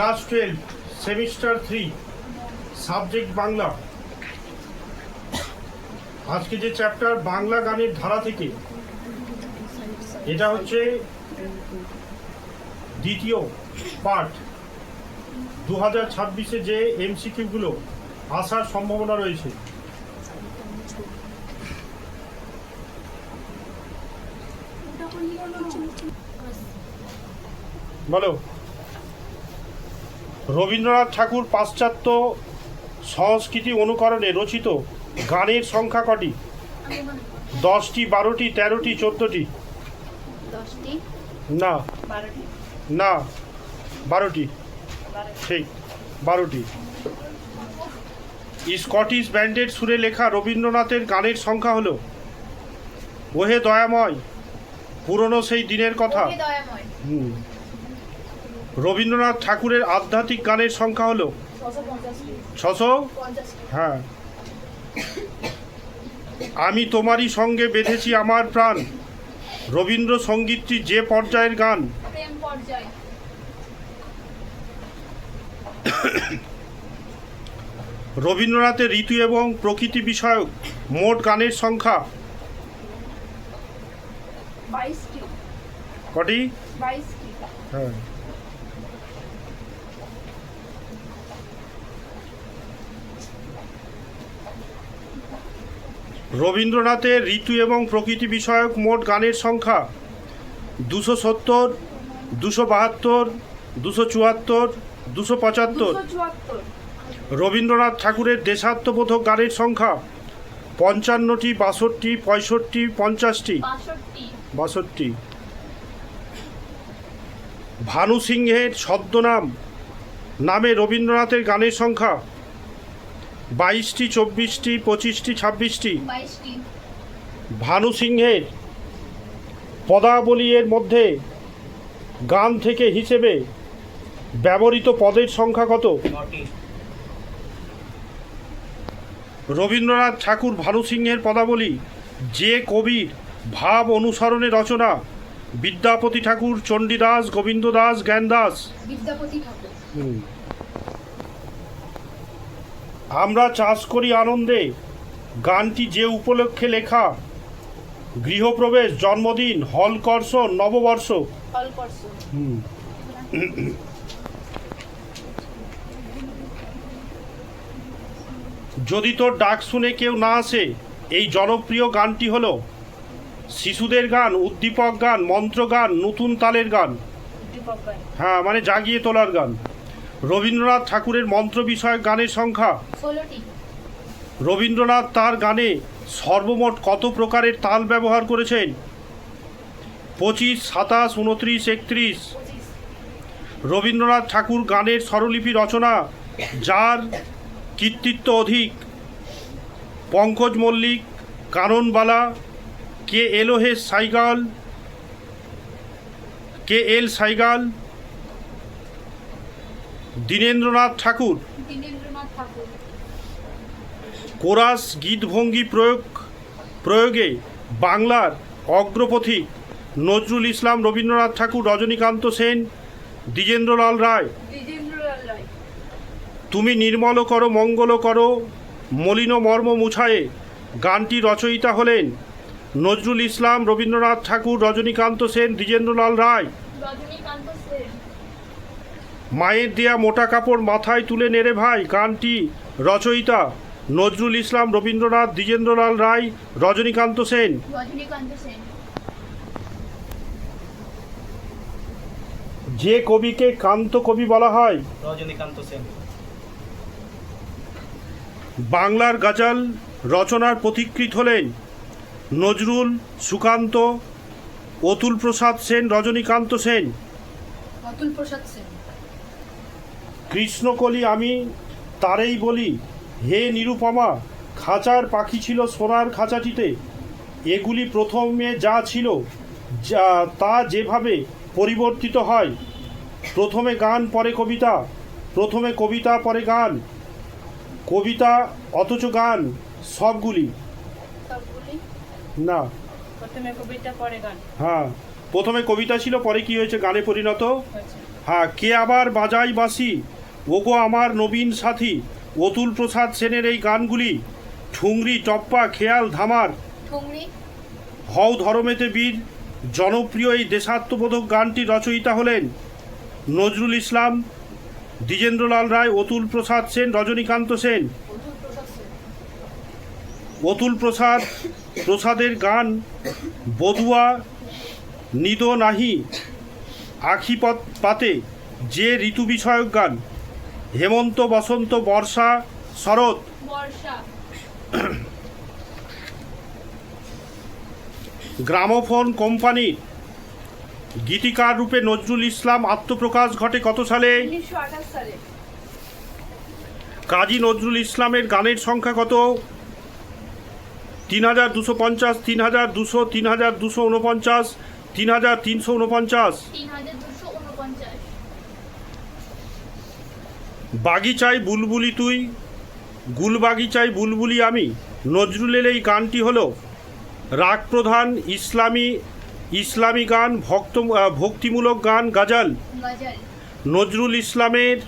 Class twelve, semester three, subject Bangla. আজকে যে chapter Bangla গানের ধারা থেকে, এটা হচ্ছে দ্বিতীয় পার্ট। দু হাজার ছাব্বিশে যে এমসিকিউগুলো আসার সম্ভাবনা রয়েছে। বলো। রবীন্দ্রনাথ ঠাকুর পাশ্চাত্য সংস্কৃতি অনুকরণে রচিত গানের সংখ্যা কটি? দশটি বারোটি তেরোটি চোদ্দটি? না। বারোটি। না। বারোটি। ঠিক বারোটি। স্কটিশ ব্যান্ডের সুরে লেখা রবীন্দ্রনাথের গানের সংখ্যা হলো? ওহে দয়াময় পুরনো সেই দিনের কথা। হুম। রবীন্দ্রনাথ ঠাকুরের আধ্যাত্মিক গানের সংখ্যা হলো? ছশো? হ্যাঁ। আমি তোমারই সঙ্গে বেঁধেছি আমার প্রাণ। রবীন্দ্র সঙ্গীতটি যে পর্যায়ের গান? রবীন্দ্রনাথের ঋতু এবং প্রকৃতি বিষয়ক মোট গানের সংখ্যা? কটি? হ্যাঁ। রবীন্দ্রনাথের ঋতু এবং প্রকৃতি বিষয়ক মোট গানের সংখ্যা দুশো সত্তর দুশো বাহাত্তর দুশো চুয়াত্তর দুশো পঁচাত্তর। রবীন্দ্রনাথ ঠাকুরের দেশাত্মবোধক গানের সংখ্যা পঞ্চান্নটি বাষট্টি পঁয়ষট্টি পঞ্চাশটি। বাষট্টি। ভানু সিংহের ছদ্মনাম নামে রবীন্দ্রনাথের গানের সংখ্যা বাইশটি চব্বিশটি পঁচিশটি ছাব্বিশটি। ভানু সিংহের পদাবলী এর মধ্যে গান থেকে হিসেবে ব্যবহৃত পদের সংখ্যা কত? রবীন্দ্রনাথ ঠাকুর ভানু সিংহের পদাবলী যে কবির ভাব অনুসরণে রচনা বিদ্যাপতি ঠাকুর চণ্ডীদাস গোবিন্দ দাস জ্ঞানদাস। বিদ্যাপতি ঠাকুর। আমরা চাষ করি আনন্দে। গানটি যে উপলক্ষে লেখা গৃহপ্রবেশ জন্মদিন হলকর্ষ নববর্ষ। যদি তোর ডাক শুনে কেউ না আসে এই জনপ্রিয় গানটি হলো শিশুদের গান উদ্দীপক গান মন্ত্র গান নতুন তালের গান। গান। হ্যাঁ মানে জাগিয়ে তোলার গান। রবীন্দ্রনাথ ঠাকুরের মন্ত্র বিষয়ক গানের সংখ্যা। রবীন্দ্রনাথ তার গানে সর্বমোট কত প্রকারের তাল ব্যবহার করেছেন? পঁচিশ সাতাশ উনত্রিশ একত্রিশ। রবীন্দ্রনাথ ঠাকুর গানের স্বরলিপি রচনা যার কৃতিত্ব অধিক। Pankaj Mallick Kananbala K এলোহে Saigal K L Saigal Dinendranath Thakur. Chorus গীতভঙ্গি প্রয়োগ প্রয়োগে বাংলার অগ্রপথিক নজরুল ইসলাম রবীন্দ্রনাথ ঠাকুর রজনীকান্ত সেন দ্বিজেন্দ্রলাল রায়। তুমি নির্মল করো মঙ্গল করো মলিন মর্ম মুছায়ে গানটি রচয়িতা হলেন নজরুল ইসলাম রবীন্দ্রনাথ ঠাকুর রজনীকান্ত সেন দ্বিজেন্দ্রলাল রায়। রজনীকান্ত সেন। মায়ের দেয়া মোটা কাপড় মাথায় তুলে নেড়ে ভাই গানটি। রচয়িতা নজরুল ইসলাম রবীন্দ্রনাথ দ্বিজেন্দ্রলাল রায় রজনীকান্ত সেন। যে কবিকে কান্ত কবি বলা হয় রজনীকান্ত সেন। বাংলার গজল রচনার পথিকৃৎ হলেন নজরুল সুকান্ত অতুল প্রসাদ সেন রজনীকান্ত সেন। অতুল প্রসাদ সেন। কৃষ্ণকলি আমি তারেই বলি হে নিরুপমা খাঁচার পাখি ছিল সোনার খাঁচাটিতে। এগুলি প্রথমে যা ছিল যা তা যেভাবে পরিবর্তিত হয়। প্রথমে গান পরে কবিতা প্রথমে কবিতা পরে গান। কবিতা অথচ গান সবগুলি। না। প্রথমে কবিতা পরে গান? হ্যাঁ। প্রথমে কবিতা ছিল পরে কি হয়েছে? গানে পরিণত হ্যাঁ কে আবার বাজাই বাসি ওগো আমার নবীন সাথী অতুল প্রসাদ সেনের এই গানগুলি ঠুংরি টপ্পা খেয়াল ধামার। হও ধরমেতে বীর জনপ্রিয় এই দেশাত্মবোধক গানটি রচয়িতা হলেন নজরুল ইসলাম দ্বিজেন্দ্রলাল রায় অতুল প্রসাদ সেন রজনীকান্ত সেন। অতুল প্রসাদ প্রসাদের গান বদুয়া নিদ নাহি আখি পাতে যে ঋতু বিষয়ক গান। হেমন্ত বসন্ত বর্ষা শরৎ। গ্রামোফোন কোম্পানির গীতিকার রূপে নজরুল ইসলাম আত্মপ্রকাশ ঘটে কত সালে? কাজী নজরুল ইসলামের গানের সংখ্যা কত? তিন হাজার দুশো পঞ্চাশ তিন হাজার দুশো তিন হাজার দুশো উনপঞ্চাশ তিন হাজার তিনশো উনপঞ্চাশ। বাগিচায় বুলবুলি তুই গুল বাগিচায় বুলবুলি আমি। নজরুলের এই গানটি হলো রাগ প্রধান ইসলামী ইসলামী গান ভক্ত ভক্তিমূলক গান গাজাল। নজরুল ইসলামের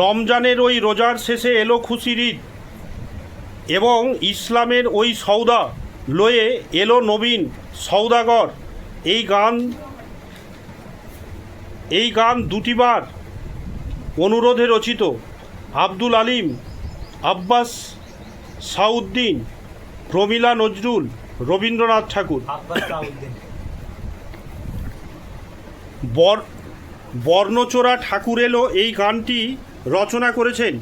রমজানের ওই রোজার শেষে এলো খুশির ঈদ এবং ইসলামের ওই সৌদা লয়ে এলো নবীন সৌদাগর এই গান এই গান দুটিবার অনুরোধে রচিত। আব্দুল আলিম আব্বাস সাউদ্দিন প্রমীলা নজরুল রবীন্দ্রনাথ ঠাকুর। আব্বাস বর বর্ণচোরা ঠাকুর এলো এই গানটি রচনা করেছেন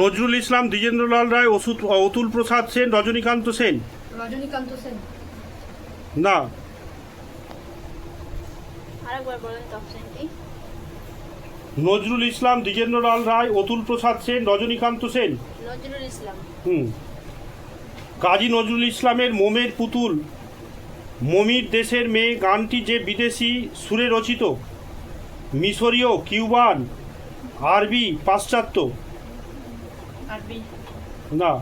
নজরুল ইসলাম দ্বিজেন্দ্রলাল রায় অতুল প্রসাদ সেন রজনীকান্ত সেন। রজনীকান্ত সেন। না নজরুল ইসলাম দ্বিজেন্দ্রলাল রায় অতুল প্রসাদ সেন রজনীকান্ত সেন। নজরুল ইসলাম। হুম। কাজী নজরুল ইসলামের মোমের পুতুল। মমির দেশের মেয়ে গানটি যে বিদেশি সুরে রচিত। মিশরীয় কিউবান আরবি পাশ্চাত্য। না।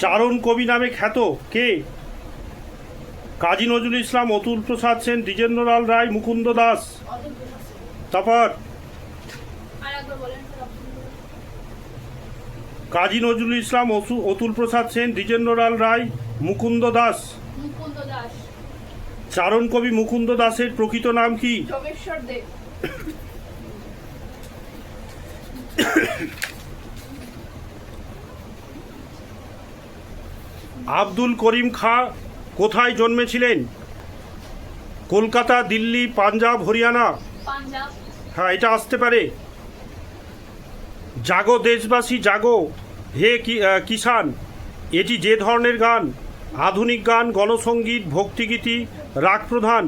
চারণ কবি নামে খ্যাত। কে? কাজী নজরুল ইসলাম অতুল প্রসাদ সেন দ্বিজেন্দ্রলাল রায় মুকুন্দ দাস। তারপর। কাজী নজরুল ইসলাম অতুল প্রসাদ সেন দ্বিজেন্দ্রলাল রায় মুকুন্দ দাস। চারণ কবি মুকুন্দ দাসের প্রকৃত নাম কি? আব্দুল করিম খাঁ কোথায় জন্মেছিলেন? কলকাতা দিল্লি পাঞ্জাব হরিয়ানা? হ্যাঁ এটা আসতে পারে। জাগো দেশবাসী জাগো। হে কিষান এটি যে ধরনের গান? আধুনিক গান গণসঙ্গীত ভক্তিগীতি রাগ প্রধান।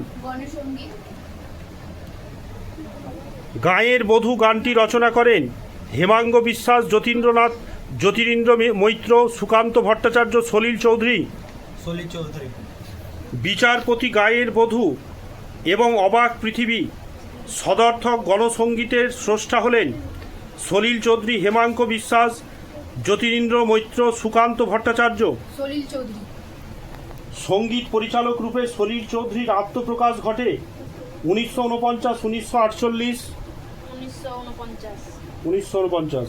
গায়ের বধূ গানটি রচনা করেন হেমাঙ্গ বিশ্বাস যতীন্দ্রনাথ জ্যোতিরিন্দ্র মৈত্র সুকান্ত ভট্টাচার্য সলিল চৌধুরী। সলি চৌধুরী। বিচারপতি গায়ের বধূ এবং অবাক পৃথিবী। সদর্থক গণসঙ্গীতের স্রষ্টা হলেন সলিল চৌধুরী হেমাঙ্ক বিশ্বাস জ্যোতিরিন্দ্র মৈত্র সুকান্ত ভট্টাচার্য। সলিল চৌধুরী। সংগীত পরিচালক রূপে সলিল চৌধুরীর আত্মপ্রকাশ ঘটে উনিশশো উনপঞ্চাশ উনিশশো আটচল্লিশ। উনিশশো উনপঞ্চাশ। উনিশশো উনপঞ্চাশ।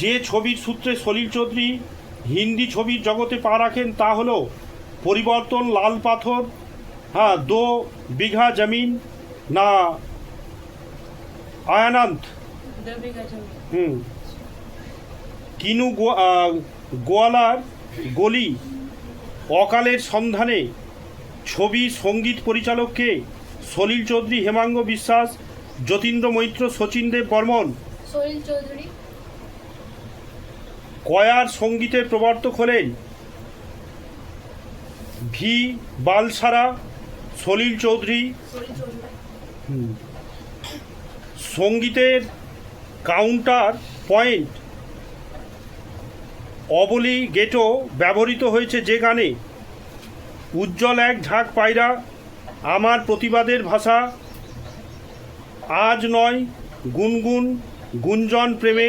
যে ছবির সূত্রে সলিল চৌধুরী হিন্দি ছবির জগতে পা রাখেন তা হলো পরিবর্তন লাল পাথর হ্যাঁ দো বিঘা জমিন না আয়ানান্ত হুম। কিনু গোয়ালার গলি অকালের সন্ধানে ছবি সংগীত পরিচালককে সলিল চৌধুরী হেমাঙ্গ বিশ্বাস যতীন্দ্র মৈত্র শচীন দেব বর্মন। কয়ার সঙ্গীতের প্রবর্তক হলেন ভি বালসারা সলিল চৌধুরী। সঙ্গীতের কাউন্টার পয়েন্ট অবলি গেটও ব্যবহৃত হয়েছে যে গানে। উজ্জ্বল এক ঝাঁক পায়রা, আমার প্রতিবাদের ভাষা। আজ নয়, গুনগুন, গুঞ্জন প্রেমে।